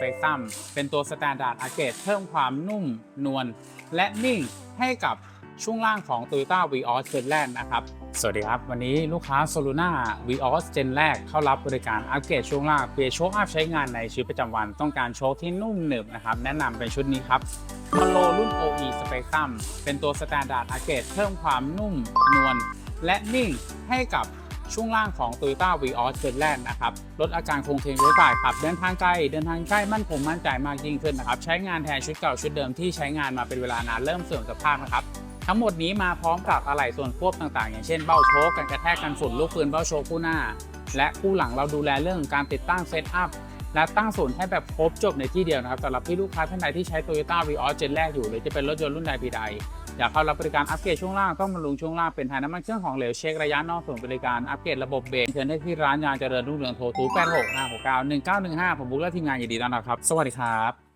Spectrum เป็นตัว Standard Arcade เพิ่มความนุ่มนวลและนิ่งให้กับช่วงล่างของ Toyota Vios Gen แรกนะครับ สวัสดีครับ วันนี้ลูกค้า Soluna Vios Gen แรกเข้ารับบริการอัปเกรดช่วงล่างเพื่อโชคอัพใช้งานในชีวิตประจำวันต้องการโชคที่นุ่มหนึบนะครับ แนะนำเป็นชุดนี้ครับคอนโลรุ่น OE Spectrum เป็นตัว Standard Arcade เพิ่มความนุ่มนวลและนิ่งให้กับ ช่วงล่างของ Toyota Vios Gen แรกนะครับลดอาการคงเทงด้วยฝ่ายขับเดินทางไกลเดินทางใกล้มั่นคงมั่นใจมากยิ่งขึ้นนะครับใช้งานแทนชุดเก่าชุดเดิมที่ใช้งานมาเป็นเวลานานเริ่มเสื่อมสภาพนะครับทั้งหมดนี้มาพร้อมกับอะไหล่ส่วนควบต่างๆ อย่างเช่นเบ้าโชกกันกระแทกกันฝุ่นลูกปืนเบ้าโชกคู่หน้า และคู่หลังเราดูแลเรื่องการติดตั้งเซตอัพ และตั้งศูนย์ให้แบบครบจบในที่เดียวนะครับสำหรับที่ลูกค้าท่านใดที่ใช้ Toyota Vios เจนแรกอยู่ หรือจะเป็นรถยนต์รุ่นใดปีใด อยากเข้ารับบริการอัปเกรดช่วงล่างต้องบำรุงช่วงล่างเป็นถ่ายน้ำมันเครื่องของเหลวเช็คระยะนอกศูนบริการอัปเกรดระบบเบรกเชิญได้ที่ร้านยางเจริญรุ่งเรืองโทร0 8 6 5 6 9 1 9 1 5ผมบุ๊กและทีมงานยินดีต้อนรับครับสวัสดีครับ